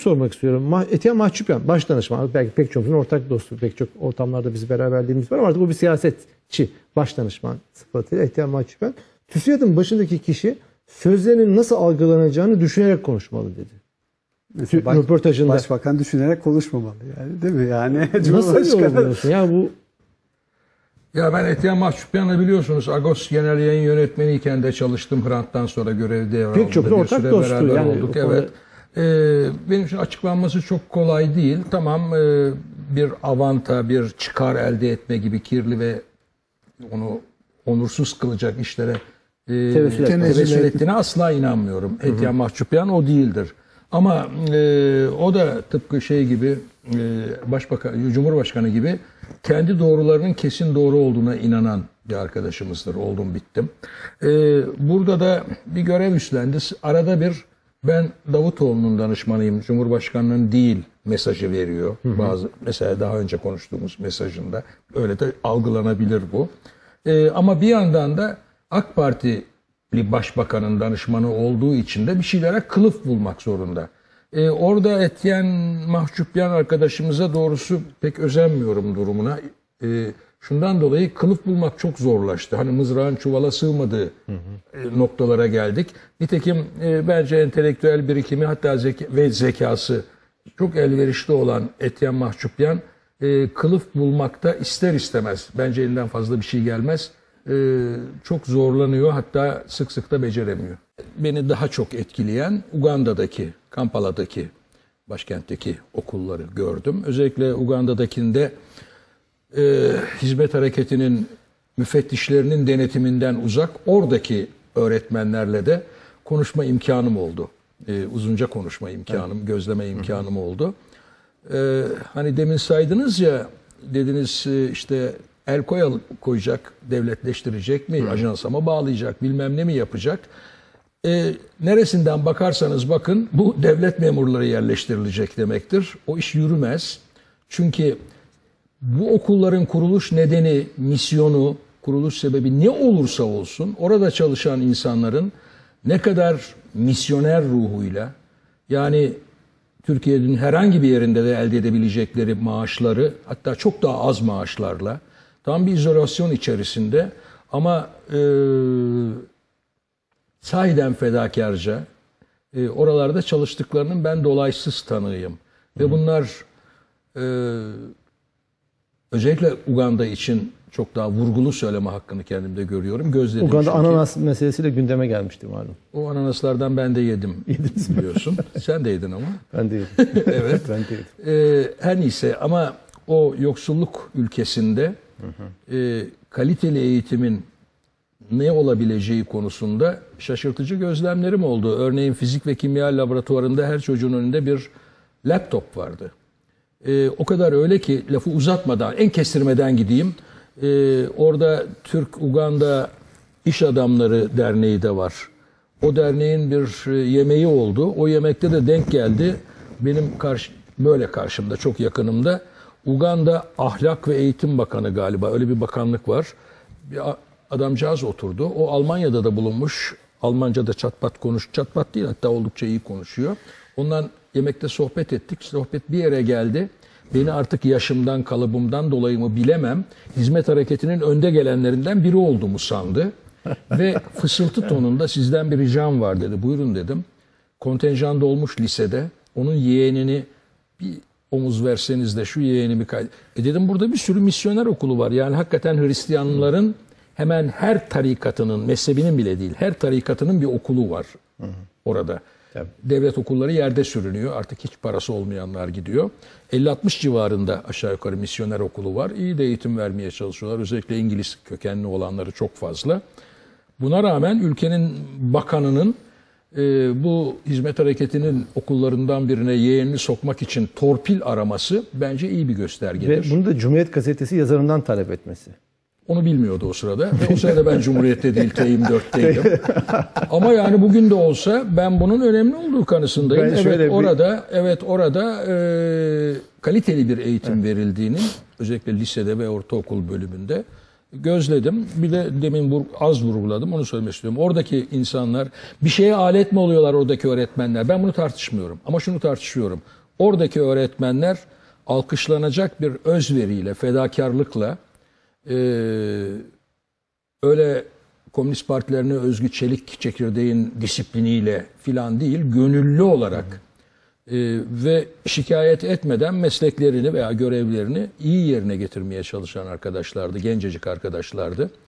sormak istiyorum. Ma Etiyen Mahçupyan, baş danışman. Belki pek çoğumuzun ortak dostu, pek çok ortamlarda biz beraberliğimiz var ama artık bu bir siyasetçi, baş danışman sıfatıyla Etiyen Mahçupyan. TÜSİAD'ın başındaki kişi sözlerinin nasıl algılanacağını düşünerek konuşmalı dedi. Mesela baş- röportajında. Başbakan düşünerek konuşmamalı yani değil mi? Yani Nasıl yorumluyorsun? Ya bu Ya ben Etiyen Mahçupyan'la biliyorsunuz Agos Genel Yayın Yönetmeniyken de çalıştım. Hrant'tan sonra görev devraldı. Pek çok ortak süre dostu beraber yani olduk. o konuda- Ee, benim için açıklanması çok kolay değil. Tamam e, bir avanta, bir çıkar elde etme gibi kirli ve onu onursuz kılacak işlere e, Tevessül ettiğine asla inanmıyorum. Etiyen Mahçupyan o değildir. Ama e, o da tıpkı şey gibi e, Başbakan, Cumhurbaşkanı gibi kendi doğrularının kesin doğru olduğuna inanan bir arkadaşımızdır. Oldum bittim. E, burada da bir görev üstlendi. Arada bir ben Davutoğlu'nun danışmanıyım, Cumhurbaşkanı'nın değil mesajı veriyor. Bazı mesela daha önce konuştuğumuz mesajında öyle de algılanabilir bu. E, ama bir yandan da AK Parti başbakanın danışmanı olduğu için de bir şeylere kılıf bulmak zorunda. E, orada Etyen Mahçupyan arkadaşımıza doğrusu pek özenmiyorum durumuna. E, şundan dolayı kılıf bulmak çok zorlaştı. Hani mızrağın çuvala sığmadığı e, noktalara geldik. Nitekim e, bence entelektüel birikimi hatta zeka, ve zekası çok elverişli olan Etyen Mahçupyan e, kılıf bulmakta ister istemez. Bence elinden fazla bir şey gelmez. E, çok zorlanıyor hatta sık sık da beceremiyor. Beni daha çok etkileyen Uganda'daki, Kampala'daki, başkentteki okulları gördüm. Özellikle Uganda'dakinde e, hizmet hareketinin müfettişlerinin denetiminden uzak oradaki öğretmenlerle de konuşma imkanım oldu. E, uzunca konuşma imkanım, gözleme imkanım oldu. E, hani demin saydınız ya dediniz e, işte el koyal koyacak, devletleştirecek mi, ajansa mı bağlayacak, bilmem ne mi yapacak. E, neresinden bakarsanız bakın bu devlet memurları yerleştirilecek demektir. O iş yürümez. Çünkü bu okulların kuruluş nedeni, misyonu, kuruluş sebebi ne olursa olsun orada çalışan insanların ne kadar misyoner ruhuyla yani Türkiye'nin herhangi bir yerinde de elde edebilecekleri maaşları hatta çok daha az maaşlarla tam bir izolasyon içerisinde ama e, sahiden fedakarca e, oralarda çalıştıklarının ben dolaysız tanığıyım. Ve bunlar e, özellikle Uganda için çok daha vurgulu söyleme hakkını kendimde görüyorum. Gözledim Uganda çünkü. ananas meselesiyle gündeme gelmişti malum. O ananaslardan ben de yedim Yediniz biliyorsun. Sen de yedin ama. Ben de yedim. Evet. ben de yedim. Ee, her neyse ama o yoksulluk ülkesinde e, kaliteli eğitimin ne olabileceği konusunda şaşırtıcı gözlemlerim oldu. Örneğin fizik ve kimya laboratuvarında her çocuğun önünde bir laptop vardı. Ee, o kadar öyle ki lafı uzatmadan, en kestirmeden gideyim. Ee, orada Türk-Uganda İş Adamları Derneği de var. O derneğin bir e, yemeği oldu. O yemekte de denk geldi. Benim karşı, böyle karşımda, çok yakınımda. Uganda Ahlak ve Eğitim Bakanı galiba, öyle bir bakanlık var. Bir adamcağız oturdu. O Almanya'da da bulunmuş. Almanca da çatpat konuş, çatpat değil hatta oldukça iyi konuşuyor. Ondan yemekte sohbet ettik. Sohbet bir yere geldi. Beni artık yaşımdan, kalıbımdan dolayı mı bilemem. Hizmet hareketinin önde gelenlerinden biri olduğumu sandı. Ve fısıltı tonunda sizden bir ricam var dedi. Buyurun dedim. Kontenjan dolmuş lisede. Onun yeğenini bir omuz verseniz de şu yeğenimi kay... E dedim burada bir sürü misyoner okulu var. Yani hakikaten Hristiyanların hemen her tarikatının, mezhebinin bile değil, her tarikatının bir okulu var orada. Devlet okulları yerde sürünüyor. Artık hiç parası olmayanlar gidiyor. 50-60 civarında aşağı yukarı misyoner okulu var. İyi de eğitim vermeye çalışıyorlar. Özellikle İngiliz kökenli olanları çok fazla. Buna rağmen ülkenin bakanının e, bu hizmet hareketinin okullarından birine yeğenini sokmak için torpil araması bence iyi bir göstergedir. Ve bunu da Cumhuriyet Gazetesi yazarından talep etmesi. Onu bilmiyordu o sırada. Ve o sırada ben Cumhuriyet'te değil T24'teydim. Ama yani bugün de olsa ben bunun önemli olduğu kanısındayım. Ben evet bir- orada evet orada e, kaliteli bir eğitim verildiğini özellikle lisede ve ortaokul bölümünde gözledim. Bir de demin vur- az vurguladım onu söylemek istiyorum. Oradaki insanlar bir şeye alet mi oluyorlar oradaki öğretmenler? Ben bunu tartışmıyorum ama şunu tartışıyorum. Oradaki öğretmenler alkışlanacak bir özveriyle, fedakarlıkla eee, öyle komünist partilerine özgü çelik çekirdeğin disipliniyle filan değil, gönüllü olarak e, ve şikayet etmeden mesleklerini veya görevlerini iyi yerine getirmeye çalışan arkadaşlardı, gencecik arkadaşlardı.